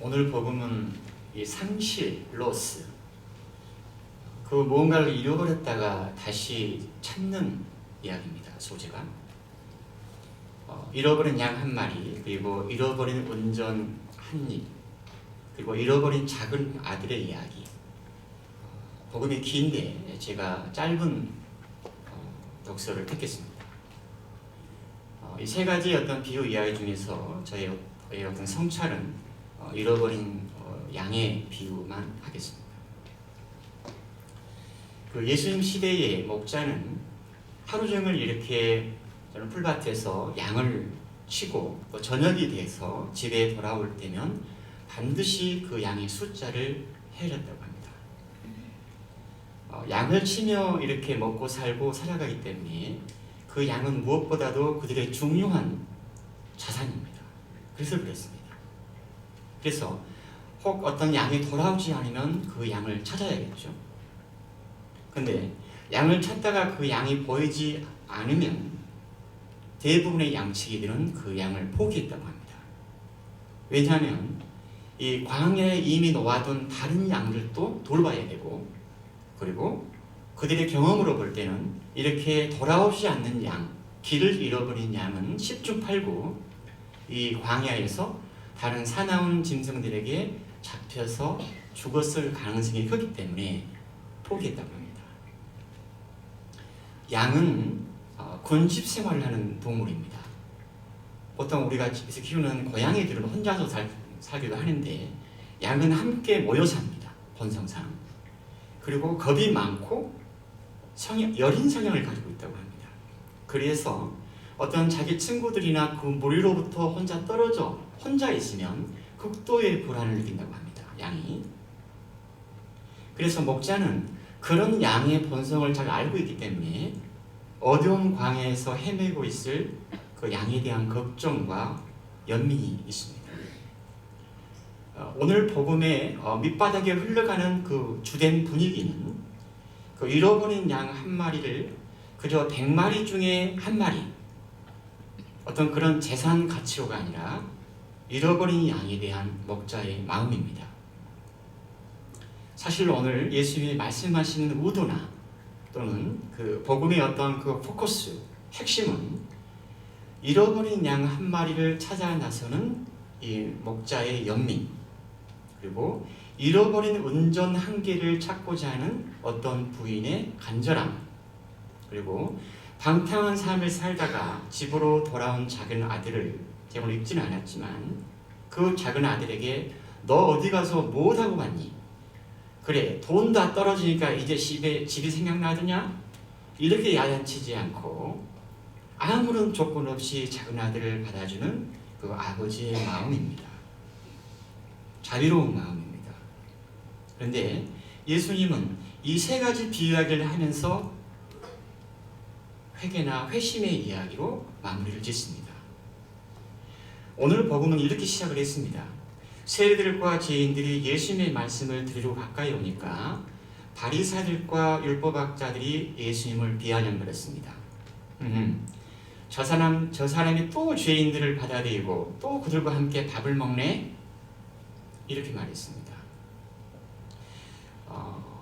오늘 복음은 이 상실, 로스. 그 무언가를 잃어버렸다가 다시 찾는 이야기입니다. 소재가. 어, 잃어버린 양 한 마리, 그리고 잃어버린 운전 한 입, 그리고 잃어버린 작은 아들의 이야기. 어, 복음이 긴데 제가 짧은 어, 독서를 택했습니다. 어, 이세 가지 어떤 비유 이야기 중에서 저의 어떤 성찰은 어, 잃어버린 어, 양의 비유만 하겠습니다. 그 예수님 시대의 목자는 하루 종일 이렇게 풀밭에서 양을 치고 또 저녁이 돼서 집에 돌아올 때면 반드시 그 양의 숫자를 헤렸다고 합니다. 어, 양을 치며 이렇게 먹고 살고 살아가기 때문에 그 양은 무엇보다도 그들의 중요한 자산입니다. 그래서 그랬습니다. 그래서 혹 어떤 양이 돌아오지 않으면 그 양을 찾아야겠죠. 근데 양을 찾다가 그 양이 보이지 않으면 대부분의 양치기들은 그 양을 포기했다고 합니다. 왜냐하면 이 광야에 이미 놓아둔 다른 양들도 돌봐야 되고 그리고 그들의 경험으로 볼 때는 이렇게 돌아오지 않는 양, 길을 잃어버린 양은 10중 8구 이 광야에서 다른 사나운 짐승들에게 잡혀서 죽었을 가능성이 크기 때문에 포기했다고 합니다. 양은 어, 군집 생활을 하는 동물입니다. 보통 우리가 집에서 키우는 고양이들은 혼자서 살, 살기도 하는데 양은 함께 모여 삽니다. 본성상. 그리고 겁이 많고 성향, 여린 성향을 가지고 있다고 합니다. 그래서 어떤 자기 친구들이나 그 무리로부터 혼자 떨어져 혼자 있으면 극도의 불안을 느낀다고 합니다. 양이. 그래서 목자는 그런 양의 본성을 잘 알고 있기 때문에 어두운 광야에서 헤매고 있을 그 양에 대한 걱정과 연민이 있습니다. 어, 오늘 복음의 어, 밑바닥에 흘러가는 그 주된 분위기는 그 잃어버린 양 한 마리를 그저 백 마리 중에 한 마리 어떤 그런 재산 가치로가 아니라 잃어버린 양에 대한 목자의 마음입니다. 사실 오늘 예수님이 말씀하시는 의도나 또는 그 복음의 어떤 그 포커스 핵심은 잃어버린 양 한 마리를 찾아 나서는 이 목자의 연민 그리고 잃어버린 운전 한 개를 찾고자 하는 어떤 부인의 간절함 그리고 방탕한 삶을 살다가 집으로 돌아온 작은 아들을 오늘 읽지는 않았지만 그 작은 아들에게 너 어디 가서 뭐 하고 왔니? 그래 돈 다 떨어지니까 이제 집에 집이 생각나더냐? 이렇게 야단치지 않고 아무런 조건 없이 작은 아들을 받아주는 그 아버지의 마음입니다. 자비로운 마음입니다. 그런데 예수님은 이 세 가지 비유하기를 하면서 회개나 회심의 이야기로 마무리를 짓습니다. 오늘 복음은 이렇게 시작을 했습니다. 세리들과 죄인들이 예수님의 말씀을 들으러 가까이 오니까 바리사들과 율법학자들이 예수님을 비아냥거렸습니다. 음, 저 사람 저 사람이 또 죄인들을 받아들이고 또 그들과 함께 밥을 먹네 이렇게 말했습니다.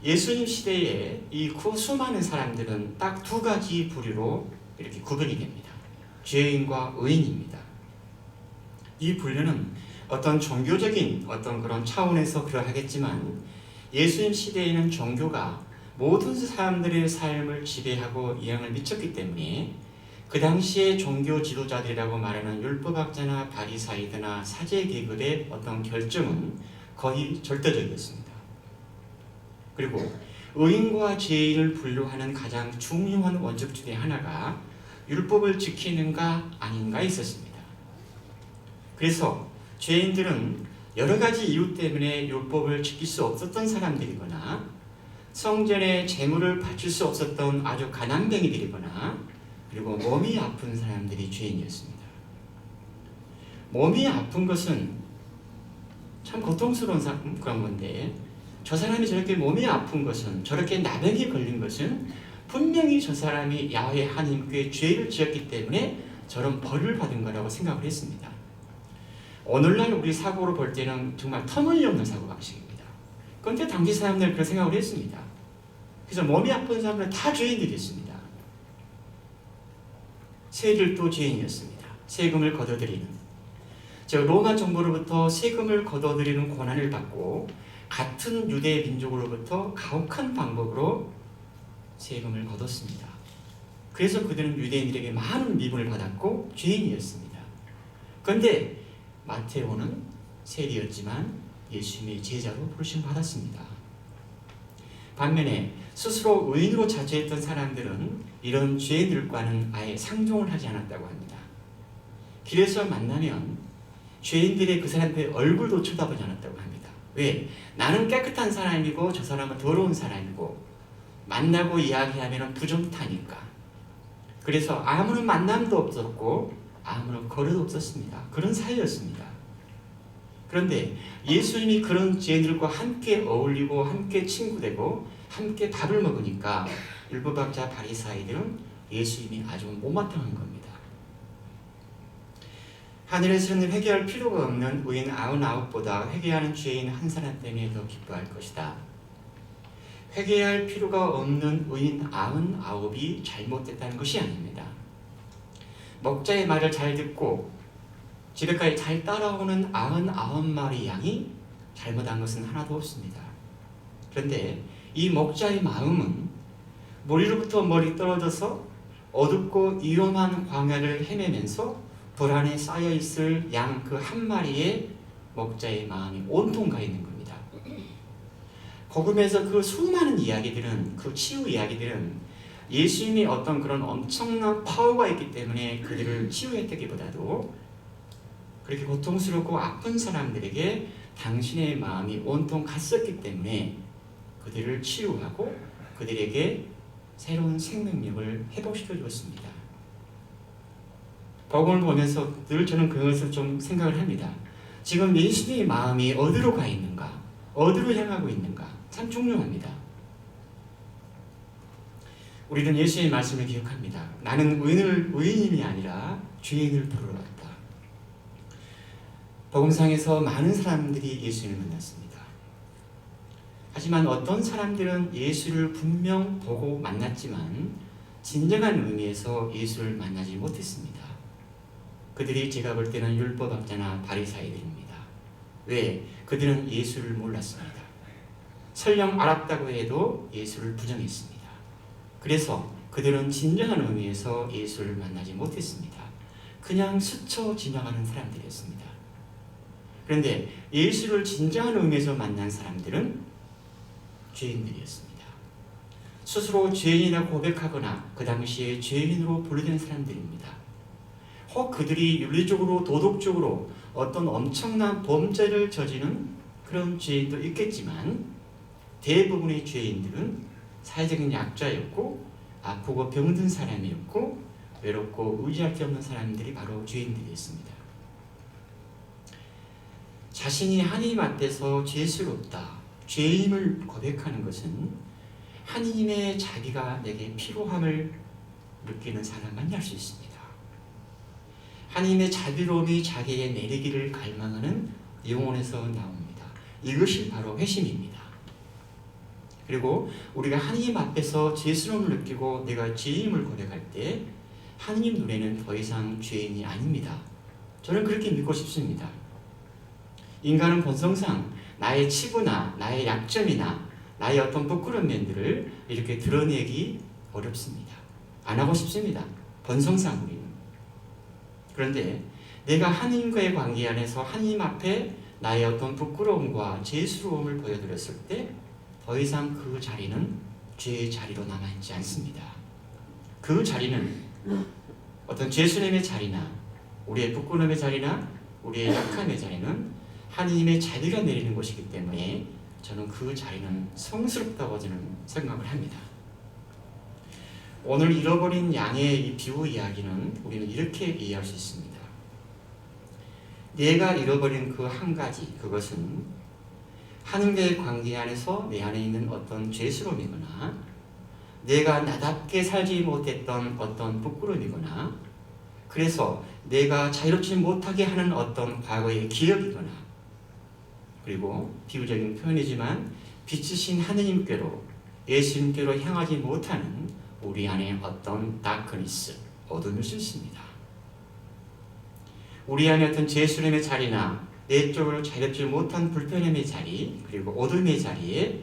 어, 예수님 시대에 이그 수많은 사람들은 딱 두 가지 부류로 이렇게 구분이 됩니다. 죄인과 의인입니다. 이 분류는 어떤 종교적인 어떤 그런 차원에서 그러하겠지만 예수님 시대에는 종교가 모든 사람들의 삶을 지배하고 영향을 미쳤기 때문에 그 당시에 종교 지도자들이라고 말하는 율법학자나 바리사이드나 사제 계급의 어떤 결정은 거의 절대적이었습니다. 그리고 의인과 죄인을 분류하는 가장 중요한 원칙 중에 하나가 율법을 지키는가 아닌가 있었습니다. 그래서 죄인들은 여러 가지 이유 때문에 율법을 지킬 수 없었던 사람들이거나 성전에 재물을 바칠 수 없었던 아주 가난뱅이들이거나 그리고 몸이 아픈 사람들이 죄인이었습니다. 몸이 아픈 것은 참 고통스러운 사, 그런 건데 저 사람이 저렇게 몸이 아픈 것은 저렇게 나병이 걸린 것은 분명히 저 사람이 야훼 하나님께 죄를 지었기 때문에 저런 벌을 받은 거라고 생각을 했습니다. 오늘날 우리 사고로 볼 때는 정말 터무니없는 사고 방식입니다. 그런데 당시 사람들은 그런 생각을 했습니다. 그래서 몸이 아픈 사람들은 다 죄인들이었습니다. 세들도 죄인이었습니다. 세금을 걷어들이는. 저 로마 정부로부터 세금을 걷어들이는 권한을 받고 같은 유대 민족으로부터 가혹한 방법으로 세금을 걷었습니다. 그래서 그들은 유대인들에게 많은 미분을 받았고 죄인이었습니다. 그런데 마테오는 세리였지만 예수님의 제자로 부르심 받았습니다. 반면에 스스로 의인으로 자처했던 사람들은 이런 죄인들과는 아예 상종을 하지 않았다고 합니다. 길에서 만나면 죄인들의 그 사람들의 얼굴도 쳐다보지 않았다고 합니다. 왜? 나는 깨끗한 사람이고 저 사람은 더러운 사람이고 만나고 이야기하면 부정타니까. 그래서 아무런 만남도 없었고 아무런 거래도 없었습니다. 그런 사이였습니다. 그런데 예수님이 그런 죄인들과 함께 어울리고 함께 친구되고 함께 밥을 먹으니까 율법학자 바리사이들은 예수님이 아주 못마땅한 겁니다. 하늘에서는 회개할 필요가 없는 의인 아흔아홉보다 회개하는 죄인 한 사람 때문에 더 기뻐할 것이다. 회개할 필요가 없는 의인 아흔아홉이 잘못됐다는 것이 아닙니다. 먹자의 말을 잘 듣고 집에까지 잘 따라오는 아흔아홉 마리 양이 잘못한 것은 하나도 없습니다. 그런데 이 목자의 마음은 머리로부터 머리 떨어져서 어둡고 위험한 광야를 헤매면서 불안에 쌓여 있을 양 그 한 마리의 목자의 마음이 온통 가 있는 겁니다. 복음에서 그 수많은 이야기들은 그 치유 이야기들은 예수님이 어떤 그런 엄청난 파워가 있기 때문에 그들을 치유했다기보다도 그렇게 고통스럽고 아픈 사람들에게 당신의 마음이 온통 갔었기 때문에 그들을 치유하고 그들에게 새로운 생명력을 회복시켜 주었습니다. 복음을 보면서 늘 저는 그것을 좀 생각을 합니다. 지금 예수님의 마음이 어디로 가 있는가? 어디로 향하고 있는가? 참 중요합니다. 우리는 예수의 말씀을 기억합니다. 나는 의인을, 의인이 아니라 죄인을 부르러 왔다. 복음상에서 많은 사람들이 예수님을 만났습니다. 하지만 어떤 사람들은 예수를 분명 보고 만났지만 진정한 의미에서 예수를 만나지 못했습니다. 그들이 제가 볼 때는 율법학자나 바리사이들입니다. 왜? 그들은 예수를 몰랐습니다. 설령 알았다고 해도 예수를 부정했습니다. 그래서 그들은 진정한 의미에서 예수를 만나지 못했습니다. 그냥 스쳐 지나가는 사람들이었습니다. 그런데 예수를 진정한 의미에서 만난 사람들은 죄인들이었습니다. 스스로 죄인이라고 고백하거나 그 당시에 죄인으로 분류된 사람들입니다. 혹 그들이 윤리적으로 도덕적으로 어떤 엄청난 범죄를 저지른 그런 죄인도 있겠지만 대부분의 죄인들은 사회적인 약자였고 아프고 병든 사람이었고 외롭고 의지할 게 없는 사람들이 바로 죄인들이었습니다. 자신이 하나님 앞에서 죄스럽다, 죄임을 고백하는 것은 하나님의 자비가 내게 필요함을 느끼는 사람만이 할 수 있습니다. 하나님의 자비로움이 자기에 내리기를 갈망하는 영혼에서 나옵니다. 이것이 바로 회심입니다. 그리고 우리가 하나님 앞에서 죄스러움을 느끼고 내가 죄임을 고백할 때 하나님 눈에는 더 이상 죄인이 아닙니다. 저는 그렇게 믿고 싶습니다. 인간은 본성상 나의 치부나 나의 약점이나 나의 어떤 부끄러운 면들을 이렇게 드러내기 어렵습니다. 안 하고 싶습니다. 본성상 우리는. 그런데 내가 하나님과의 관계 안에서 하나님 앞에 나의 어떤 부끄러움과 죄스러움을 보여드렸을 때 더 이상 그 자리는 죄의 자리로 남아있지 않습니다. 그 자리는 어떤 죄수님의 자리나 우리의 부끄러움의 자리나 우리의 약함의 자리는 하나님의 자비가 내리는 곳이기 때문에 저는 그 자리는 성스럽다고 저는 생각을 합니다. 오늘 잃어버린 양의 이 비유 이야기는 우리는 이렇게 이해할 수 있습니다. 내가 잃어버린 그 한 가지 그것은 하나님과의 관계 안에서 내 안에 있는 어떤 죄스러움이거나 내가 나답게 살지 못했던 어떤 부끄러움이거나 그래서 내가 자유롭지 못하게 하는 어떤 과거의 기억이거나 그리고 비유적인 표현이지만 빛이신 하느님께로 예수님께로 향하지 못하는 우리 안에 어떤 다크니스, 어둠일 수 있습니다. 우리 안에 어떤 제수님의 자리나 내적으로 자유롭지 못한 불편함의 자리 그리고 어둠의 자리에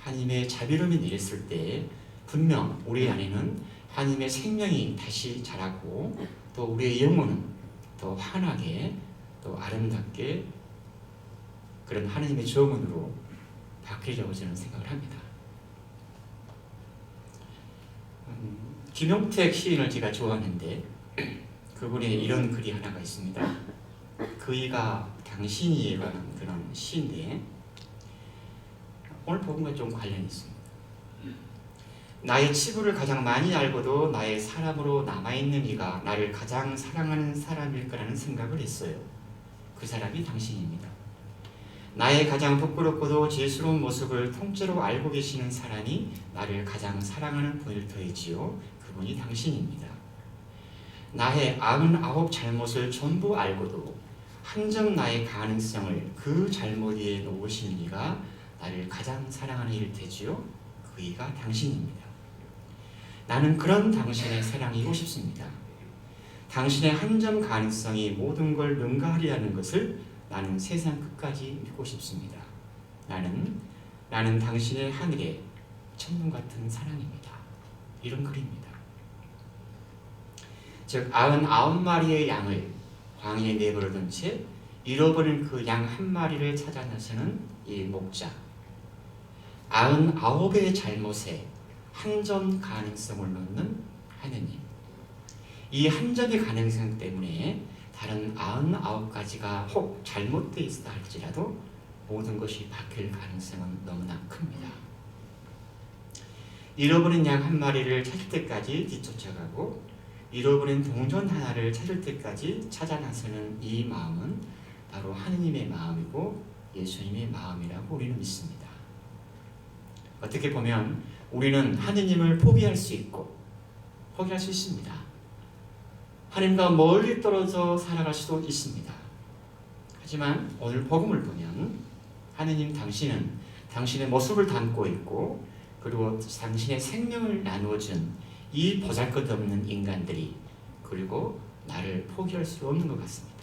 하나님의 자비로움이 내렸을 때 분명 우리 안에는 하나님의 생명이 다시 자라고 또 우리의 영혼은 더 환하게 또 아름답게 그런 하나님의 정원으로 바뀌려고 저는 생각을 합니다. 음, 김용택 시인을 제가 좋아하는데 그분의 이런 글이 하나가 있습니다. 그이가 당신이라는 그런 시인데 오늘 복음과 좀 관련이 있습니다. 나의 치부를 가장 많이 알고도 나의 사람으로 남아있는 이가 나를 가장 사랑하는 사람일 거라는 생각을 했어요. 그 사람이 당신입니다. 나의 가장 부끄럽고도 죄스러운 모습을 통째로 알고 계시는 사람이 나를 가장 사랑하는 분일 터이지요. 그분이 당신입니다. 나의 아흔아홉 잘못을 전부 알고도 한 점 나의 가능성을 그 잘못 위에 놓으시는 이가 나를 가장 사랑하는 일 되지요. 그 이가 당신입니다. 나는 그런 당신의 사랑이고 싶습니다. 당신의 한 점 가능성이 모든 걸 능가하리라는 것을 나는 세상 끝까지 믿고 싶습니다. 나는 나는 당신의 하늘의 천문 같은 사랑입니다. 이런 글입니다. 즉 아흔아홉 마리의 양을 광야에 내버려둔 채 잃어버린 그 양 한 마리를 찾아 나서는 이 목자. 아흔아홉의 잘못에 한 점 가능성을 놓는 하느님. 이 한 점의 가능성 때문에 다른 아흔아홉 가지가 혹 잘못되어 있다 할지라도 모든 것이 바뀔 가능성은 너무나 큽니다. 잃어버린 양 한 마리를 찾을 때까지 뒤쫓아가고 잃어버린 동전 하나를 찾을 때까지 찾아 나서는 이 마음은 바로 하느님의 마음이고 예수님의 마음이라고 우리는 믿습니다. 어떻게 보면 우리는 하느님을 포기할 수 있고 포기할 수 있습니다. 하나님과 멀리 떨어져 살아갈 수도 있습니다. 하지만 오늘 복음을 보면 하느님 당신은 당신의 모습을 담고 있고 그리고 당신의 생명을 나누어준 이 보잘것없는 인간들이 그리고 나를 포기할 수 없는 것 같습니다.